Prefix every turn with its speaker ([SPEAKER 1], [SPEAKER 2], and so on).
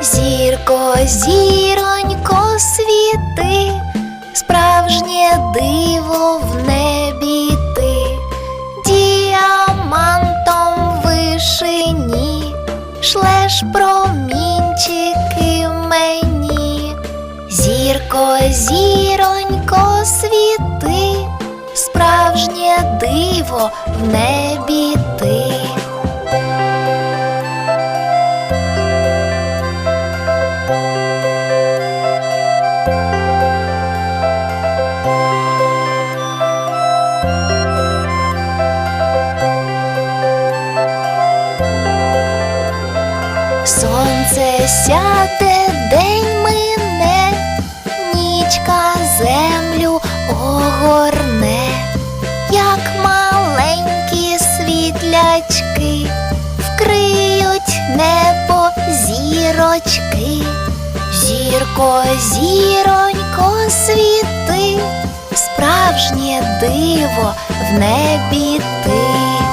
[SPEAKER 1] Зірко, зіронько світи, справжнє диво в небі ти, діамантом вишині, шлеш промінчики. Зірко, зіронько, світи, справжнє диво в небі ти. Сонце сяде, світлячки, вкриють небо зірочки. Зірко, зіронько, світи, справжнє диво в небі ти.